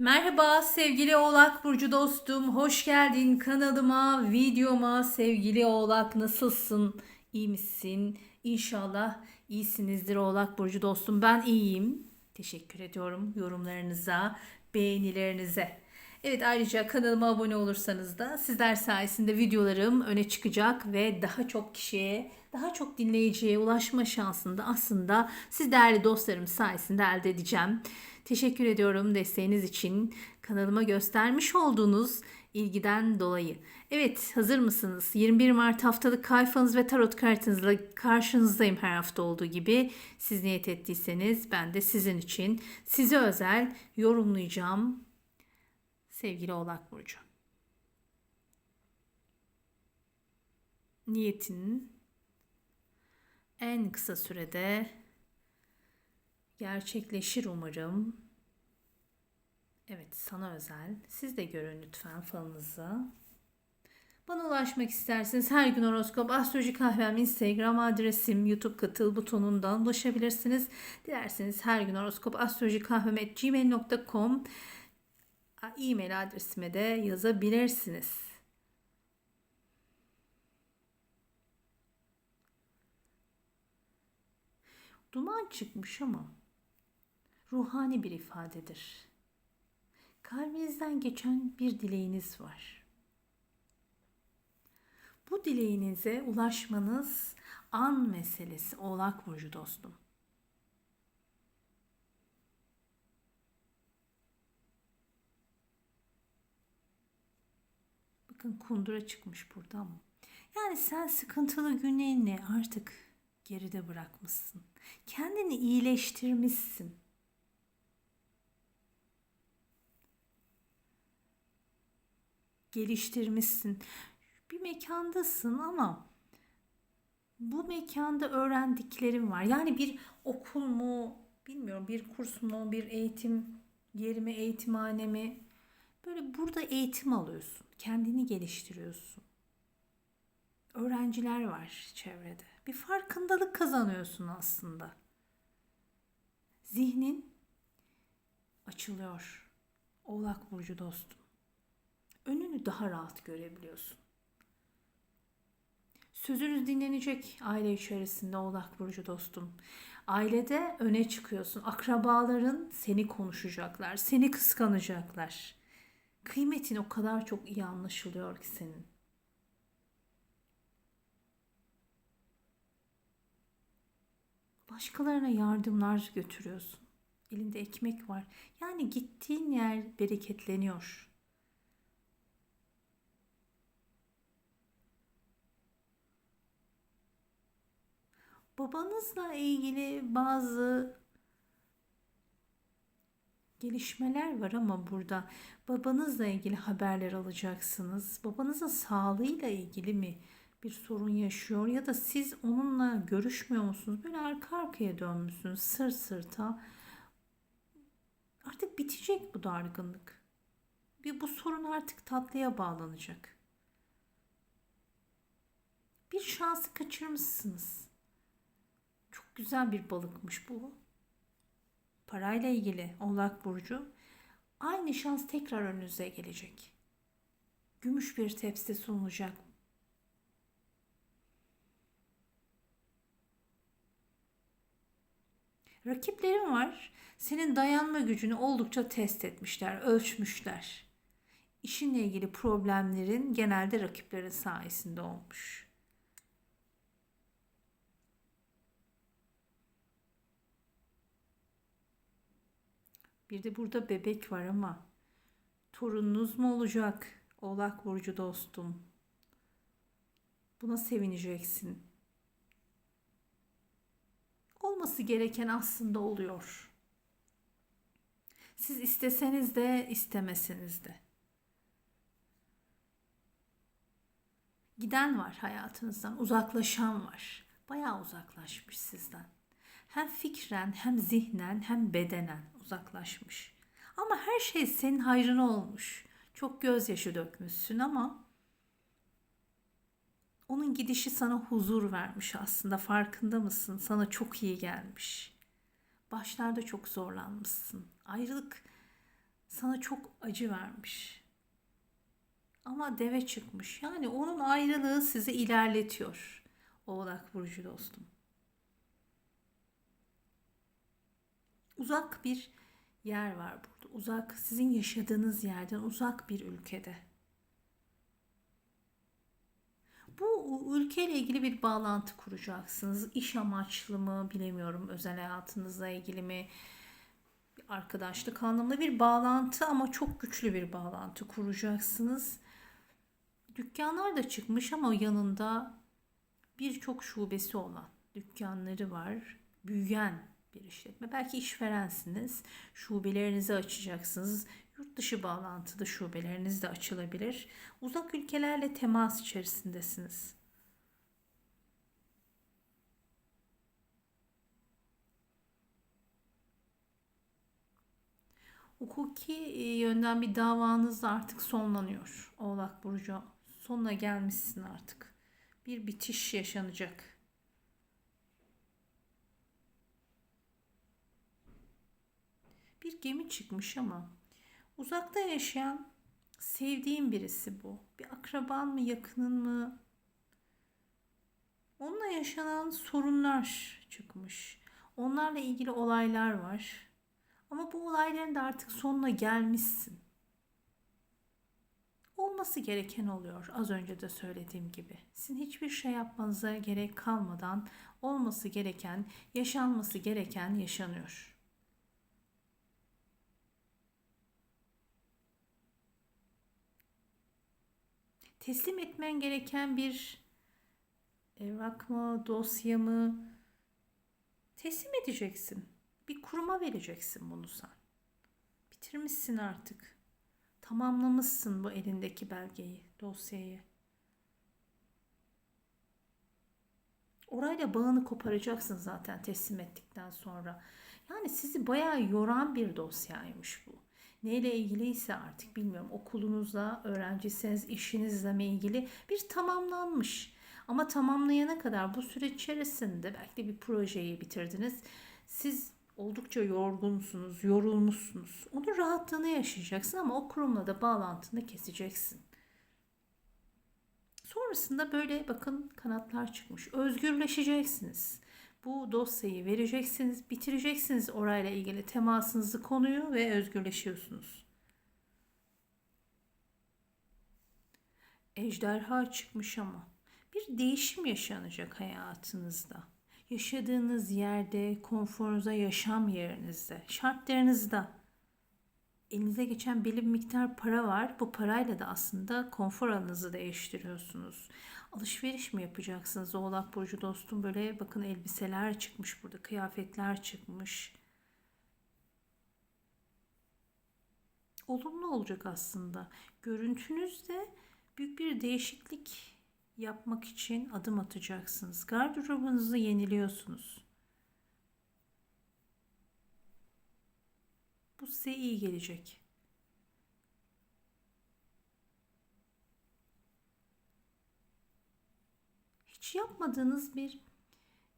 Merhaba sevgili Oğlak Burcu dostum. Hoş geldin kanalıma, videoma. Sevgili Oğlak nasılsın? İyi misin? İnşallah iyisinizdir Oğlak Burcu dostum. Ben iyiyim. Teşekkür ediyorum yorumlarınıza, beğenilerinize. Evet ayrıca kanalıma abone olursanız da sizler sayesinde videolarım öne çıkacak ve daha çok kişiye, daha çok dinleyiciye ulaşma şansını da aslında siz değerli dostlarım sayesinde elde edeceğim. Teşekkür ediyorum desteğiniz için, kanalıma göstermiş olduğunuz ilgiden dolayı. Evet hazır mısınız? 21 Mart haftalık kayfanız ve tarot kartınızla karşınızdayım her hafta olduğu gibi. Siz niyet ettiyseniz ben de sizin için size özel yorumlayacağım sevgili Oğlak Burcu. Niyetin en kısa sürede gerçekleşir umarım. Evet sana özel. Siz de görün lütfen falınızı. Bana ulaşmak isterseniz her gün horoskop astroloji kahvem instagram adresim youtube katıl butonundan ulaşabilirsiniz. Dilerseniz her gün horoskop astroloji kahvem gmail.com e-mail adresime de yazabilirsiniz. Duman çıkmış ama ruhani bir ifadedir. Kalbinizden geçen bir dileğiniz var. Bu dileğinize ulaşmanız an meselesi Oğlak Burcu dostum. Bakın kundura çıkmış burada ama. Yani sen sıkıntılı günlerini artık geride bırakmışsın. Kendini iyileştirmişsin. Geliştirmişsin. Bir mekandasın ama bu mekanda öğrendiklerim var. Yani bir okul mu, bilmiyorum bir kurs mu, bir eğitim yeri mi, eğitimhane mi? Böyle burada eğitim alıyorsun. Kendini geliştiriyorsun. Öğrenciler var çevrede. Bir farkındalık kazanıyorsun aslında. Zihnin açılıyor. Oğlak burcu dostum. Daha rahat görebiliyorsun. Sözünüz dinlenecek aile içerisinde Oğlak burcu dostum. Ailede öne çıkıyorsun. Akrabaların seni konuşacaklar, seni kıskanacaklar. Kıymetin o kadar çok iyi anlaşılıyor ki senin. Başkalarına yardımlar götürüyorsun. Elinde ekmek var. Yani gittiğin yer bereketleniyor. Babanızla ilgili bazı gelişmeler var ama burada babanızla ilgili haberler alacaksınız. Babanızın sağlığıyla ilgili mi bir sorun yaşıyor ya da siz onunla görüşmüyor musunuz? Böyle arka arkaya dönmüşsünüz sır sırta. Artık bitecek bu dargınlık. Bir bu sorun artık tatlıya bağlanacak. Bir şansı kaçırmışsınız. Güzel bir balıkmış bu. Parayla ilgili Oğlak Burcu aynı şans tekrar önünüze gelecek. Gümüş bir tepside sunulacak Rakiplerin var. Senin dayanma gücünü oldukça test etmişler, ölçmüşler. İşinle ilgili problemlerin genelde rakiplerin sayesinde olmuş. Bir de burada bebek var ama torununuz mu olacak? Oğlak burcu dostum. Buna sevineceksin olması gereken aslında oluyor. Siz isteseniz de istemeseniz de. Giden var hayatınızdan, uzaklaşan var. Bayağı uzaklaşmış sizden. Hem fikren, hem zihnen, hem bedenen uzaklaşmış. Ama her şey senin hayrına olmuş. Çok gözyaşı dökmüşsün ama onun gidişi sana huzur vermiş aslında farkında mısın? Sana çok iyi gelmiş. Başlarda çok zorlanmışsın. Ayrılık sana çok acı vermiş. Ama deve çıkmış. Yani onun ayrılığı sizi ilerletiyor. Oğlak Burcu dostum. Uzak bir yer var burada. Uzak, sizin yaşadığınız yerden uzak bir ülkede. Bu ülkeyle ilgili bir bağlantı kuracaksınız. İş amaçlı mı bilemiyorum. Özel hayatınızla ilgili mi? Arkadaşlık anlamında bir bağlantı ama çok güçlü bir bağlantı kuracaksınız. Dükkanlar da çıkmış ama yanında birçok şubesi olan dükkanları var. Büyüyen bir işletme. Belki işverensiniz. Şubelerinizi açacaksınız. Yurt dışı bağlantılı şubeleriniz de açılabilir. Uzak ülkelerle temas içerisindesiniz. Hukuki e, yönden bir davanız da artık sonlanıyor. Oğlak Burcu. Sonuna gelmişsin artık. Bir bitiş yaşanacak. Bir gemi çıkmış ama uzakta yaşayan sevdiğin birisi bu. Bir akraban mı, yakının mı? Onunla yaşanan sorunlar çıkmış. Onlarla ilgili olaylar var. Ama bu olayların da artık sonuna gelmişsin. Olması gereken oluyor az önce de söylediğim gibi. Sizin hiçbir şey yapmanıza gerek kalmadan olması gereken, yaşanması gereken yaşanıyor. Teslim etmen gereken bir evrak mı, dosya mı teslim edeceksin. Bir kuruma vereceksin bunu sen. Bitirmişsin artık. Tamamlamışsın bu elindeki belgeyi, dosyayı. Orayla bağını koparacaksın zaten teslim ettikten sonra. Yani sizi bayağı yoran bir dosyaymış bu. Neyle ilgiliyse artık bilmiyorum okulunuzla, öğrencisiniz, işinizle ilgili bir tamamlanmış. Ama tamamlayana kadar bu süreç içerisinde belki de bir projeyi bitirdiniz. Siz oldukça yorgunsunuz, yorulmuşsunuz. Onun rahatlığını yaşayacaksın ama o kurumla da bağlantını keseceksin. Sonrasında böyle bakın kanatlar çıkmış. Özgürleşeceksiniz. Bu dosyayı vereceksiniz, bitireceksiniz. Orayla ilgili temasınızı konuyu ve özgürleşiyorsunuz. Ejderha çıkmış ama. Bir değişim yaşanacak hayatınızda. Yaşadığınız yerde, konforunuza, yaşam yerinizde, şartlarınızda elinize geçen belli bir miktar para var. Bu parayla da aslında konfor alanınızı değiştiriyorsunuz. Alışveriş mi yapacaksınız Oğlak Burcu dostum? Böyle bakın elbiseler çıkmış burada, kıyafetler çıkmış. Olumlu olacak aslında. Görüntünüzde büyük bir değişiklik yapmak için adım atacaksınız. Gardırobunuzu yeniliyorsunuz. Bu size iyi gelecek. Hiç yapmadığınız bir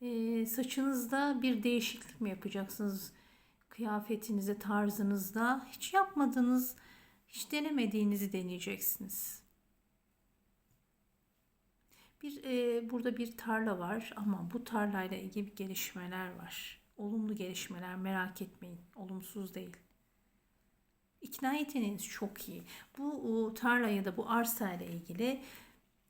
e, saçınızda bir değişiklik mi yapacaksınız? Kıyafetinize, tarzınızda hiç yapmadığınız, hiç denemediğinizi deneyeceksiniz. Bir e, burada bir tarla var ama bu tarlayla ilgili gelişmeler var. Olumlu gelişmeler merak etmeyin. Olumsuz değil. İkna yeteneğiniz çok iyi. Bu tarla ya da bu arsa ile ilgili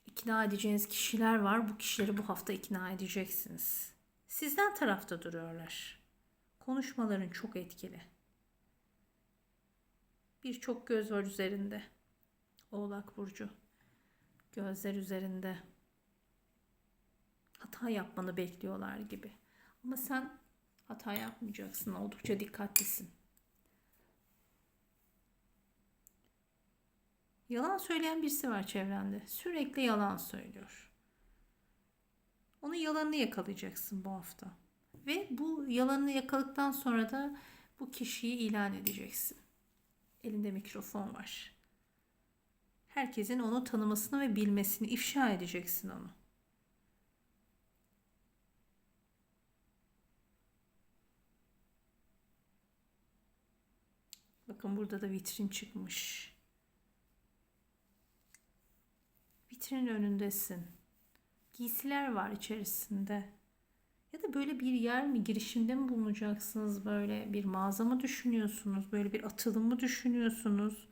ikna edeceğiniz kişiler var. Bu kişileri bu hafta ikna edeceksiniz. Sizden tarafta duruyorlar. Konuşmaların çok etkili. Birçok göz var üzerinde. Oğlak Burcu. Gözler üzerinde hata yapmanı bekliyorlar gibi. Ama sen hata yapmayacaksın. Oldukça dikkatlisin. Yalan söyleyen birisi var çevrende. Sürekli yalan söylüyor. Onun yalanını yakalayacaksın bu hafta. Ve bu yalanını yakaladıktan sonra da bu kişiyi ilan edeceksin. Elinde mikrofon var. Herkesin onu tanımasını ve bilmesini ifşa edeceksin onu. Bakın burada da vitrin çıkmış. Vitrinin önündesin. Giysiler var içerisinde. Ya da böyle bir yer mi, girişimde mi bulunacaksınız böyle? Bir mağaza mı düşünüyorsunuz? Böyle bir atılım mı düşünüyorsunuz?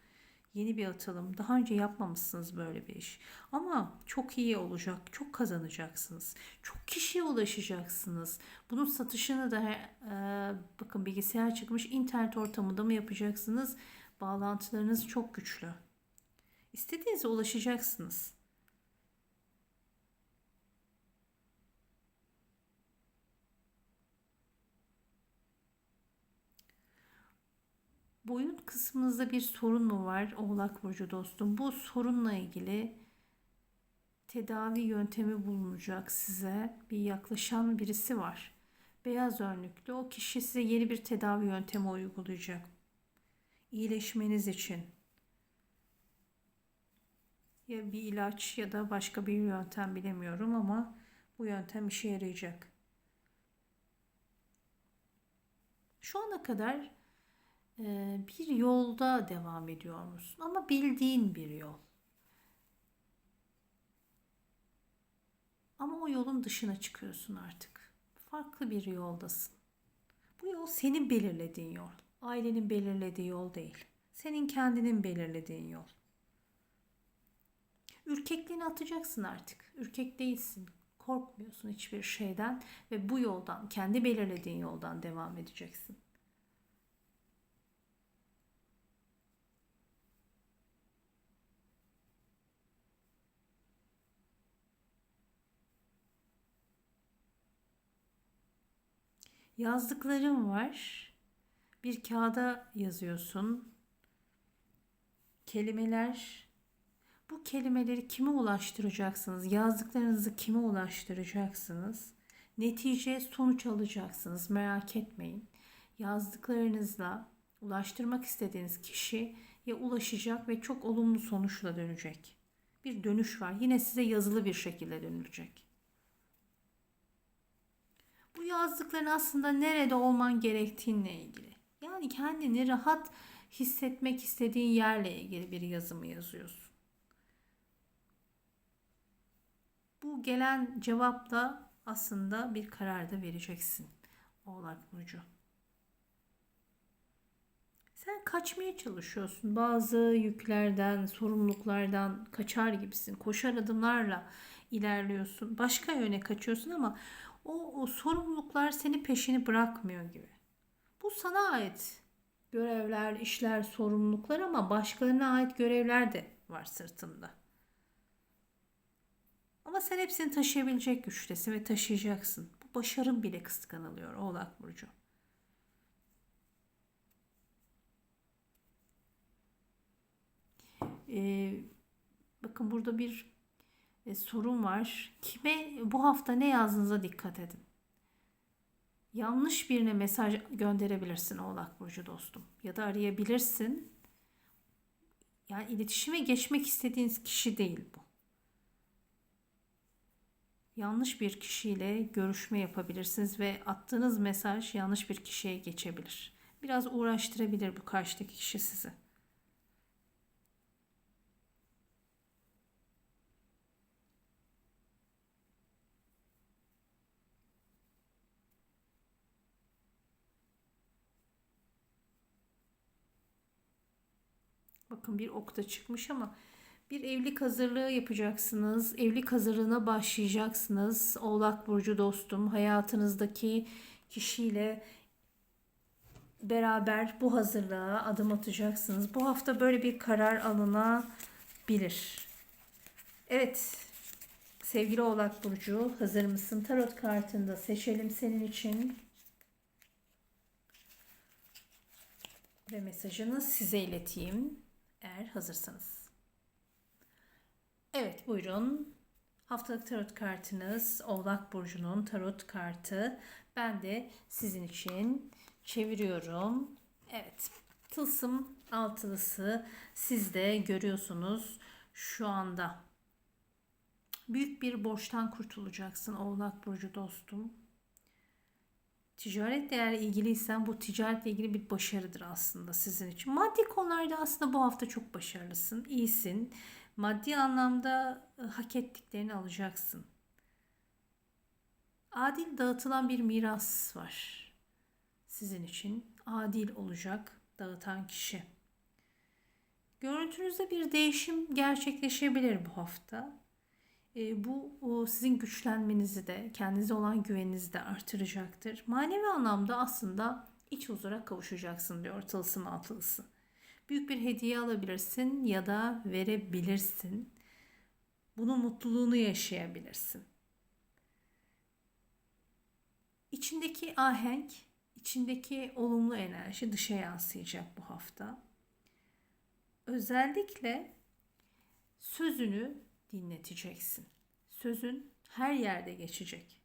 Yeni bir atılım. Daha önce yapmamışsınız böyle bir iş. Ama çok iyi olacak. Çok kazanacaksınız. Çok kişiye ulaşacaksınız. Bunun satışını da e, bakın bilgisayar çıkmış. internet ortamında mı yapacaksınız? Bağlantılarınız çok güçlü. İstediğinize ulaşacaksınız. Boyun kısmınızda bir sorun mu var Oğlak Burcu dostum? Bu sorunla ilgili tedavi yöntemi bulunacak size. Bir yaklaşan birisi var. Beyaz önlüklü. O kişi size yeni bir tedavi yöntemi uygulayacak. İyileşmeniz için. Ya bir ilaç ya da başka bir yöntem bilemiyorum ama bu yöntem işe yarayacak. Şu ana kadar bir yolda devam ediyor musun? Ama bildiğin bir yol. Ama o yolun dışına çıkıyorsun artık. Farklı bir yoldasın. Bu yol senin belirlediğin yol. Ailenin belirlediği yol değil. Senin kendinin belirlediğin yol. Ürkekliğini atacaksın artık. Ürkek değilsin. Korkmuyorsun hiçbir şeyden ve bu yoldan, kendi belirlediğin yoldan devam edeceksin. Yazdıklarım var. Bir kağıda yazıyorsun. Kelimeler. Bu kelimeleri kime ulaştıracaksınız? Yazdıklarınızı kime ulaştıracaksınız? Netice sonuç alacaksınız. Merak etmeyin. Yazdıklarınızla ulaştırmak istediğiniz kişiye ulaşacak ve çok olumlu sonuçla dönecek. Bir dönüş var. Yine size yazılı bir şekilde dönülecek. Yazdıkların aslında nerede olman gerektiğinle ilgili. Yani kendini rahat hissetmek istediğin yerle ilgili bir yazımı yazıyorsun. Bu gelen cevapla aslında bir karar da vereceksin. Oğlak Burcu. Sen kaçmaya çalışıyorsun. Bazı yüklerden, sorumluluklardan kaçar gibisin. Koşar adımlarla ilerliyorsun. Başka yöne kaçıyorsun ama o, o sorumluluklar seni peşini bırakmıyor gibi. Bu sana ait görevler, işler, sorumluluklar ama başkalarına ait görevler de var sırtında. Ama sen hepsini taşıyabilecek güçtesin ve taşıyacaksın. Bu başarın bile kıskanılıyor Oğlak Burcu. Ee, bakın burada bir e, sorun var. Kime bu hafta ne yazdığınıza dikkat edin. Yanlış birine mesaj gönderebilirsin Oğlak Burcu dostum. Ya da arayabilirsin. Yani iletişime geçmek istediğiniz kişi değil bu. Yanlış bir kişiyle görüşme yapabilirsiniz ve attığınız mesaj yanlış bir kişiye geçebilir. Biraz uğraştırabilir bu karşıdaki kişi sizi. Bakın bir okta çıkmış ama bir evlilik hazırlığı yapacaksınız. Evlilik hazırlığına başlayacaksınız. Oğlak Burcu dostum hayatınızdaki kişiyle beraber bu hazırlığa adım atacaksınız. Bu hafta böyle bir karar alınabilir. Evet sevgili Oğlak Burcu hazır mısın? Tarot kartında seçelim senin için. Ve mesajını size ileteyim eğer hazırsanız. Evet buyurun. Haftalık tarot kartınız Oğlak Burcu'nun tarot kartı. Ben de sizin için çeviriyorum. Evet tılsım altılısı siz de görüyorsunuz şu anda. Büyük bir borçtan kurtulacaksın Oğlak Burcu dostum. Ticaretle eğer ilgiliysen bu ticaretle ilgili bir başarıdır aslında sizin için. Maddi konularda aslında bu hafta çok başarılısın, iyisin. Maddi anlamda e, hak ettiklerini alacaksın. Adil dağıtılan bir miras var sizin için. Adil olacak dağıtan kişi. Görüntünüzde bir değişim gerçekleşebilir bu hafta. E, bu sizin güçlenmenizi de, kendinize olan güveninizi de artıracaktır. Manevi anlamda aslında iç huzura kavuşacaksın diyor tılsım altılısı. Büyük bir hediye alabilirsin ya da verebilirsin. Bunun mutluluğunu yaşayabilirsin. İçindeki ahenk, içindeki olumlu enerji dışa yansıyacak bu hafta. Özellikle sözünü dinleteceksin. Sözün her yerde geçecek.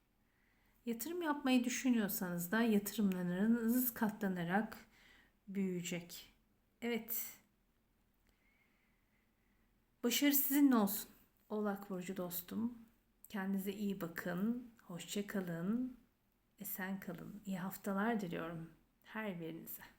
Yatırım yapmayı düşünüyorsanız da yatırımlarınız katlanarak büyüyecek. Evet. Başarı sizinle olsun. Oğlak Burcu dostum. Kendinize iyi bakın. Hoşça kalın. Esen kalın. İyi haftalar diliyorum her birinize.